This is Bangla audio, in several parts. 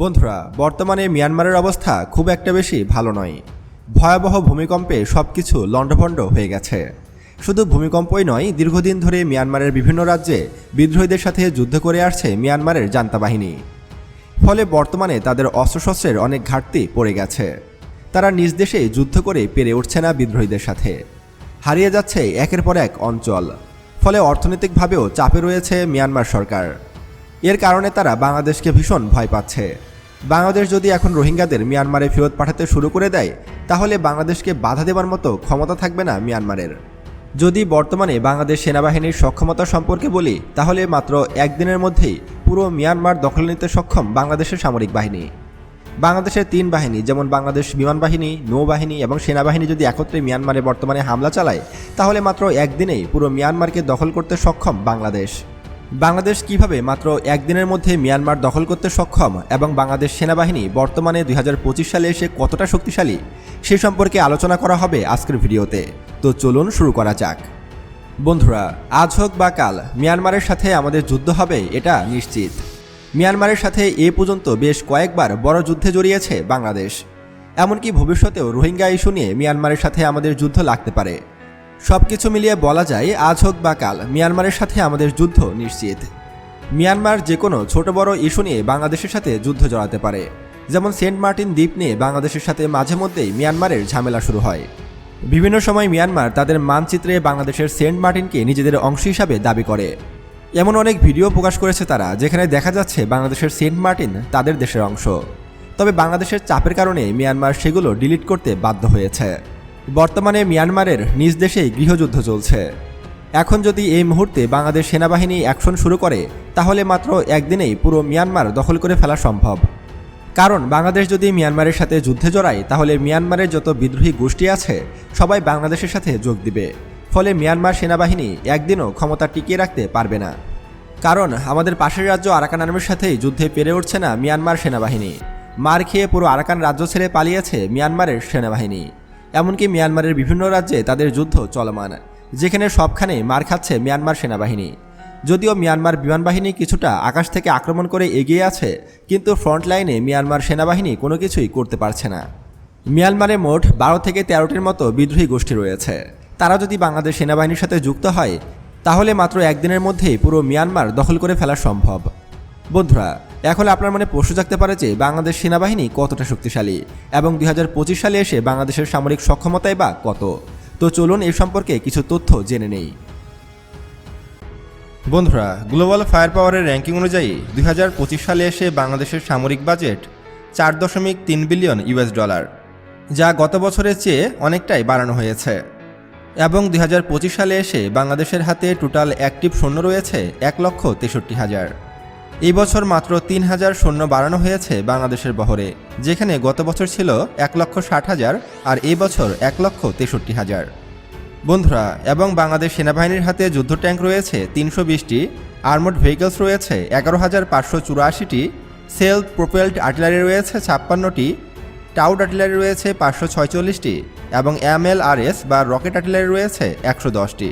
বন্ধুরা, বর্তমানে মিয়ানমারের অবস্থা খুব একটা বেশি ভালো নয়। ভয়াবহ ভূমিকম্পে সব কিছু লণ্ডভণ্ড হয়ে গেছে। শুধু ভূমিকম্পই নয়, দীর্ঘদিন ধরে মিয়ানমারের বিভিন্ন রাজ্যে বিদ্রোহীদের সাথে যুদ্ধ করে আসছে মিয়ানমারের জান্তা বাহিনী ফলে বর্তমানে তাদের অস্ত্রশস্ত্রের অনেক ঘাটতি পড়ে গেছে। তারা নিজ দেশে যুদ্ধ করে পেরে উঠছে না বিদ্রোহীদের সাথে। হারিয়ে যাচ্ছে একের পর এক অঞ্চল। ফলে অর্থনৈতিকভাবেও চাপে রয়েছে মিয়ানমার সরকার। এর কারণে তারা বাংলাদেশকে ভীষণ ভয় পাচ্ছে। বাংলাদেশ যদি এখন রোহিঙ্গাদের মিয়ানমারে ফেরত পাঠাতে শুরু করে দেয়, তাহলে বাংলাদেশকে বাধা দেবার মতো ক্ষমতা থাকবে না মিয়ানমারের। যদি বর্তমানে বাংলাদেশ সেনাবাহিনীর সক্ষমতা সম্পর্কে বলি, তাহলে মাত্র একদিনের মধ্যেই পুরো মিয়ানমার দখল নিতে সক্ষম বাংলাদেশের সামরিক বাহিনী। বাংলাদেশের তিন বাহিনী, যেমন বাংলাদেশ বিমান বাহিনী, নৌবাহিনী এবং সেনাবাহিনী যদি একত্রে মিয়ানমারে বর্তমানে হামলা চালায়, তাহলে মাত্র একদিনেই পুরো মিয়ানমারকে দখল করতে সক্ষম বাংলাদেশ। বাংলাদেশ কীভাবে মাত্র একদিনের মধ্যে মিয়ানমার দখল করতে সক্ষম এবং বাংলাদেশ সেনাবাহিনী বর্তমানে দুই হাজার পঁচিশ সালে এসে কতটা শক্তিশালী, সে সম্পর্কে আলোচনা করা হবে আজকের ভিডিওতে। তো চলুন শুরু করা যাক। বন্ধুরা, আজ হোক বা কাল, মিয়ানমারের সাথে আমাদের যুদ্ধ হবে, এটা নিশ্চিত। মিয়ানমারের সাথে এ পর্যন্ত বেশ কয়েকবার বড় যুদ্ধে জড়িয়েছে বাংলাদেশ। এমনকি ভবিষ্যতেও রোহিঙ্গা ইস্যু নিয়ে মিয়ানমারের সাথে আমাদের যুদ্ধ লাগতে পারে। সব কিছু মিলিয়ে বলা যায়, আজ হোক বা কাল, মিয়ানমারের সাথে আমাদের যুদ্ধ নিশ্চিত। মিয়ানমার যে কোনো ছোট বড় ইস্যু নিয়ে বাংলাদেশের সাথে যুদ্ধ জড়াতে পারে। যেমন সেন্ট মার্টিন দ্বীপ নিয়ে বাংলাদেশের সাথে মাঝে মধ্যেই মিয়ানমারের ঝামেলা শুরু হয়। বিভিন্ন সময় মিয়ানমার তাদের মানচিত্রে বাংলাদেশের সেন্ট মার্টিনকে নিজেদের অংশ হিসাবে দাবি করে। এমন অনেক ভিডিও প্রকাশ করেছে তারা, যেখানে দেখা যাচ্ছে বাংলাদেশের সেন্ট মার্টিন তাদের দেশের অংশ। তবে বাংলাদেশের চাপের কারণে মিয়ানমার সেগুলো ডিলিট করতে বাধ্য হয়েছে। বর্তমানে মিয়ানমারের নিজ দেশেই গৃহযুদ্ধ চলছে। এখন যদি এই মুহূর্তে বাংলাদেশ সেনাবাহিনী অ্যাকশন শুরু করে, তাহলে মাত্র একদিনেই পুরো মিয়ানমার দখল করে ফেলা সম্ভব। কারণ বাংলাদেশ যদি মিয়ানমারের সাথে যুদ্ধে জড়ায়, তাহলে মিয়ানমারের যত বিদ্রোহী গোষ্ঠী আছে, সবাই বাংলাদেশের সাথে যোগ দিবে। ফলে মিয়ানমার সেনাবাহিনী একদিনও ক্ষমতা টিকিয়ে রাখতে পারবে না। কারণ আমাদের পাশের রাজ্য আরাকান আর্মির সাথেই যুদ্ধে পেরে উঠছে না মিয়ানমার সেনাবাহিনী। মার খেয়ে পুরো আরাকান রাজ্য ছেড়ে পালিয়েছে মিয়ানমারের সেনাবাহিনী। এমনকি মিয়ানমারের বিভিন্ন রাজ্যে তাদের যুদ্ধ চলমান, যেখানে সবখানে মার খাচ্ছে মিয়ানমার সেনাবাহিনী। যদিও মিয়ানমার বিমান বাহিনী কিছুটা আকাশ থেকে আক্রমণ করে এগিয়ে আছে, কিন্তু ফ্রন্ট লাইনে মিয়ানমার সেনাবাহিনী কোনো কিছুই করতে পারছে না। মিয়ানমারে মোট বারো থেকে তেরোটির মতো বিদ্রোহী গোষ্ঠী রয়েছে। তারা যদি বাংলাদেশ সেনাবাহিনীর সাথে যুক্ত হয়, তাহলে মাত্র একদিনের মধ্যেই পুরো মিয়ানমার দখল করে ফেলা সম্ভব। বন্ধুরা এখন আপনার মনে প্রশ্ন জাগতে পারে যে বাংলাদেশ সেনাবাহিনী কতটা শক্তিশালী এবং দুই হাজার পঁচিশ সালে এসে বাংলাদেশের সামরিক সক্ষমতাই বা কত? তো চলুন এই সম্পর্কে কিছু তথ্য জেনে নেই। বন্ধুরা, গ্লোবাল ফায়ার পাওয়ারের র্যাঙ্কিং অনুযায়ী দুই হাজার পঁচিশ সালে এসে বাংলাদেশের সামরিক বাজেট চার দশমিক তিন বিলিয়ন ইউএস ডলার, যা গত বছরের চেয়ে অনেকটাই বাড়ানো হয়েছে। এবং দুই হাজার পঁচিশ সালে এসে বাংলাদেশের হাতে টোটাল অ্যাক্টিভ সৈন্য রয়েছে এক লক্ষ তেষট্টি হাজার। এই বছর মাত্র তিন হাজার শূন্য বাড়ানো হয়েছে বাংলাদেশের বহরে, যেখানে গত বছর ছিল এক লক্ষ ষাট হাজার আর এই বছর এক লক্ষ তেষট্টি হাজার। বন্ধুরা, এবং বাংলাদেশ সেনাবাহিনীর হাতে যুদ্ধ ট্যাঙ্ক রয়েছে তিনশো বিশটি, আর্মড ভেহিকলস রয়েছে এগারো হাজার পাঁচশো চুরাশিটি, সেলফ প্রোপেলড আর্টিলারি রয়েছে ছাপ্পান্নটি, টাউড আর্টিলারি রয়েছে পাঁচশো ছয়চল্লিশটি, এবং এমএলআরএস বা রকেট আর্টিলারি রয়েছে একশো দশটি।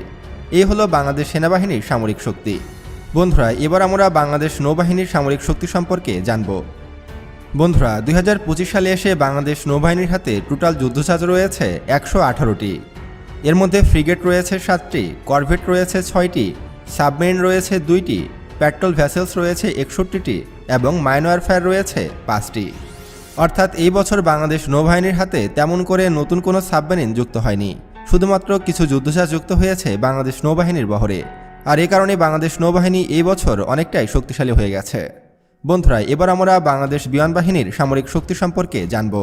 এই হলো বাংলাদেশ সেনাবাহিনীর সামরিক শক্তি। বন্ধুরা, এবার আমরা বাংলাদেশ নৌবাহিনীর সামরিক শক্তি সম্পর্কে জানব। বন্ধুরা, দুই হাজার পঁচিশ সালে এসে বাংলাদেশ নৌবাহিনীর হাতে টোটাল যুদ্ধজাহাজ রয়েছে একশো আঠারোটি। এর মধ্যে ফ্রিগেট রয়েছে সাতটি, করভেট রয়েছে ছয়টি, সাবমেরিন রয়েছে দুইটি, পেট্রোল ভ্যাসেলস রয়েছে একষট্টিটি এবং মাইনওয়ার ফায়ার রয়েছে পাঁচটি। অর্থাৎ এই বছর বাংলাদেশ নৌবাহিনীর হাতে তেমন করে নতুন কোনো সাবমেরিন যুক্ত হয়নি। শুধুমাত্র কিছু যুদ্ধজাহাজ যুক্ত হয়েছে বাংলাদেশ নৌবাহিনীর বহরে। আর এ কারণে বাংলাদেশ নৌবাহিনী এই বছর অনেকটাই শক্তিশালী হয়ে গেছে। বন্ধুরা, এবার আমরা বাংলাদেশ বিমান বাহিনীর সামরিক শক্তি সম্পর্কে জানব।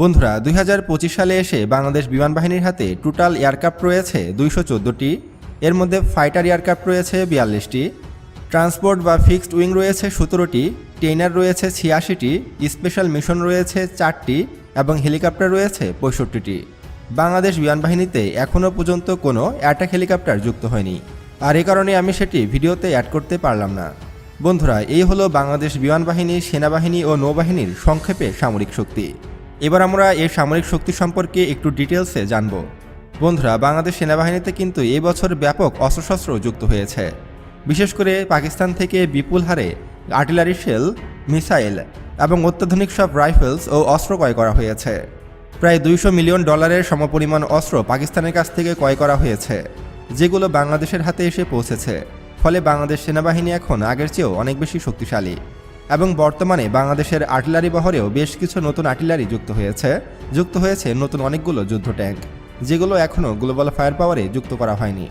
বন্ধুরা, দুই হাজার পঁচিশ সালে এসে বাংলাদেশ বিমান বাহিনীর হাতে টোটাল এয়ারক্রাফট রয়েছে দুইশো চোদ্দোটি। এর মধ্যে ফাইটার এয়ারক্রাফট রয়েছে বিয়াল্লিশটি। ট্রান্সপোর্ট বা ফিক্সড উইং রয়েছে সতেরোটি। ট্রেনার রয়েছে ছিয়াশিটি। স্পেশাল মিশন রয়েছে চারটি এবং হেলিকপ্টার রয়েছে পঁয়ষট্টিটি। বাংলাদেশ বিমান বাহিনীতে এখনও পর্যন্ত কোনো অ্যাটাক হেলিকপ্টার যুক্ত হয়নি। আর এই কারণে আমি সেটি ভিডিওতে অ্যাড করতে পারলাম না। বন্ধুরা, এই হলো বাংলাদেশ বিমান বাহিনী, সেনাবাহিনী ও নৌবাহিনীর সংক্ষেপে সামরিক শক্তি। এবার আমরা এই সামরিক শক্তি সম্পর্কে একটু ডিটেলসে জানব। বন্ধুরা, বাংলাদেশ সেনাবাহিনীতে কিন্তু এবছর ব্যাপক অস্ত্রশস্ত্র যুক্ত হয়েছে। বিশেষ করে পাকিস্তান থেকে বিপুল হারে আর্টিলারি শেল মিসাইল এবং অত্যাধুনিক সব রাইফেলস ও অস্ত্র ক্রয় করা হয়েছে। প্রায় দুইশো মিলিয়ন ডলারের সমপরিমাণ অস্ত্র পাকিস্তানের কাছ থেকে ক্রয় করা হয়েছে। যেগুলো বাংলাদেশের হাতে এসে পৌঁছেছে। ফলে বাংলাদেশ সেনাবাহিনী এখন আগের চেয়েও অনেক বেশি শক্তিশালী। এবং বর্তমানে বাংলাদেশের আর্টিলারি বহরেও বেশ কিছু নতুন আর্টিলারি যুক্ত হয়েছে। যুক্ত হয়েছে নতুন অনেকগুলো যুদ্ধ ট্যাঙ্ক, যেগুলো এখনও গ্লোবাল ফায়ার পাওয়ারে যুক্ত করা হয়নি।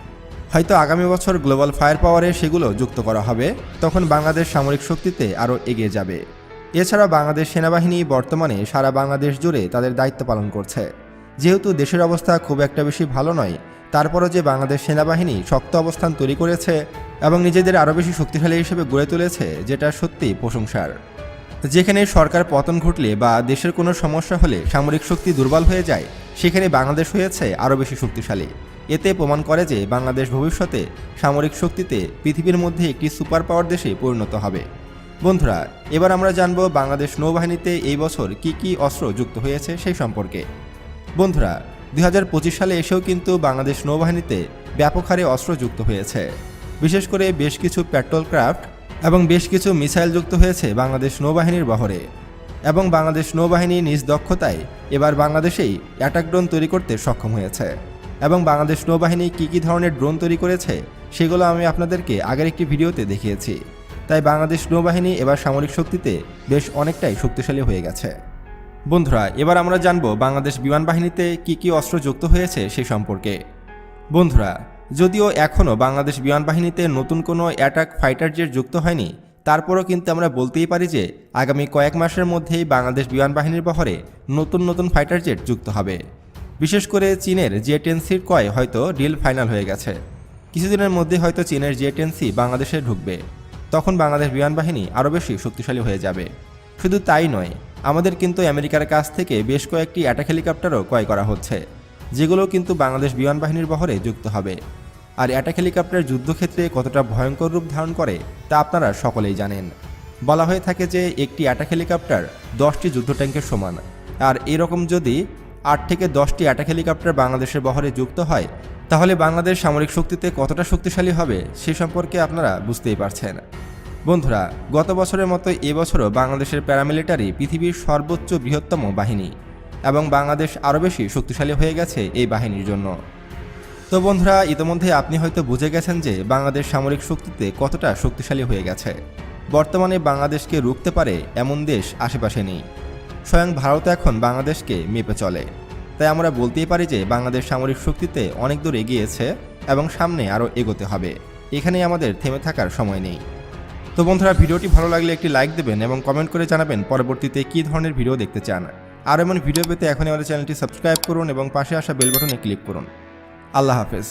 হয়তো আগামী বছর গ্লোবাল ফায়ার পাওয়ারে সেগুলো যুক্ত করা হবে, তখন বাংলাদেশ সামরিক শক্তিতে আরও এগিয়ে যাবে। এছাড়া বাংলাদেশ সেনাবাহিনী বর্তমানে সারা বাংলাদেশ জুড়ে তাদের দায়িত্ব পালন করছে। যেহেতু দেশের অবস্থা খুব একটা বেশি ভালো নয় তারপরও যে বাংলাদেশ সেনাবাহিনী শক্ত অবস্থান তৈরি করেছে এবং নিজেদের আরও বেশি শক্তিশালী হিসেবে গড়ে তুলেছে, যেটা সত্যি প্রশংসার। যেখানে সরকার পতন ঘটলে বা দেশের কোনো সমস্যা হলে সামরিক শক্তি দুর্বল হয়ে যায়, সেখানে বাংলাদেশ হয়েছে আরও বেশি শক্তিশালী। এতে প্রমাণ করে যে বাংলাদেশ ভবিষ্যতে সামরিক শক্তিতে পৃথিবীর মধ্যে একটি সুপার পাওয়ার দেশে পরিণত হবে। বন্ধুরা, এবার আমরা জানব বাংলাদেশ নৌবাহিনীতে এই বছর কি কি অস্ত্র যুক্ত হয়েছে সেই সম্পর্কে। বন্ধুরা দুই হাজার পঁচিশ সালে এসেও কিন্তু বাংলাদেশ নৌবাহিনীতে ব্যাপক হারে অস্ত্র যুক্ত হয়েছে। বিশেষ করে বেশ কিছু পেট্রোল ক্রাফট এবং বেশ কিছু মিসাইল যুক্ত হয়েছে বাংলাদেশ নৌবাহিনীর বহরে। এবং বাংলাদেশ নৌবাহিনী নিজ দক্ষতায় এবার বাংলাদেশেই অ্যাটাক ড্রোন তৈরি করতে সক্ষম হয়েছে। এবং বাংলাদেশ নৌবাহিনী কী কী ধরনের ড্রোন তৈরি করেছে, সেগুলো আমি আপনাদেরকে আগের একটি ভিডিওতে দেখিয়েছি। তাই বাংলাদেশ নৌবাহিনী এবার সামরিক শক্তিতে বেশ অনেকটাই শক্তিশালী হয়ে গেছে। বন্ধুরা, এবার আমরা জানব বাংলাদেশ বিমান বাহিনীতে কী কী অস্ত্র যুক্ত হয়েছে সে সম্পর্কে। বন্ধুরা, যদিও এখনও বাংলাদেশ বিমান বাহিনীতে নতুন কোনো অ্যাটাক ফাইটার জেট যুক্ত হয়নি, তারপরও কিন্তু আমরা বলতেই পারি যে আগামী কয়েক মাসের মধ্যেই বাংলাদেশ বিমান বাহিনীর বহরে নতুন নতুন ফাইটার জেট যুক্ত হবে। বিশেষ করে চীনের জে টেন সির কয় হয়তো ডিল ফাইনাল হয়ে গেছে। কিছুদিনের মধ্যে হয়তো চীনের জে বাংলাদেশে ঢুকবে। তখন বাংলাদেশ বিমান বাহিনী আরও বেশি শক্তিশালী হয়ে যাবে। শুধু তাই নয় আমাদের কিন্তু আমেরিকার কাছ থেকে বেশ কয়েকটি অ্যাটাক হেলিকপ্টারও ক্রয় করা হচ্ছে যেগুলো কিন্তু বাংলাদেশ বিমান বাহিনীর বহরে যুক্ত হবে। আর অ্যাটাক হেলিকপ্টার যুদ্ধক্ষেত্রে কতটা ভয়ঙ্কর রূপ ধারণ করে, তা আপনারা সকলেই জানেন। বলা হয়ে থাকে যে, একটি অ্যাটাক হেলিকপ্টার দশটি যুদ্ধ ট্যাঙ্কের সমান। আর এরকম যদি আট থেকে দশটি অ্যাটাক হেলিকপ্টার বাংলাদেশের বহরে যুক্ত হয়, তাহলে বাংলাদেশ সামরিক শক্তিতে কতটা শক্তিশালী হবে, সে সম্পর্কে আপনারা বুঝতেই পারছেন। বন্ধুরা, গত বছরের মতো এবছরও বাংলাদেশের প্যারামিলিটারি পৃথিবীর সর্বোচ্চ বৃহত্তম বাহিনী এবং বাংলাদেশ আরও বেশি শক্তিশালী হয়ে গেছে এই বাহিনীর জন্য। তো বন্ধুরা, ইতিমধ্যে আপনি হয়তো বুঝে গেছেন যে বাংলাদেশ সামরিক শক্তিতে কতটা শক্তিশালী হয়ে গেছে। বর্তমানে বাংলাদেশকে রুখতে পারে এমন দেশ আশেপাশে নেই। স্বয়ং ভারত এখন বাংলাদেশকে মেপে চলে। তাই আমরা বলতেই পারি যে বাংলাদেশ সামরিক শক্তিতে অনেক দূর এগিয়েছে এবং সামনে আরও এগোতে হবে। এখানেই আমাদের থেমে থাকার সময় নেই। তো বন্ধুরা, ভিডিওটি ভালো লাগলে একটি লাইক দেবেন এবং কমেন্ট করে জানাবেন পরবর্তীতে কী ধরনের ভিডিও দেখতে চান। আর এমন ভিডিও পেতে এখনই আমাদের চ্যানেলটি সাবস্ক্রাইব করুন এবং পাশে আসা বেল বাটনে ক্লিক করুন। আল্লাহ হাফেজ।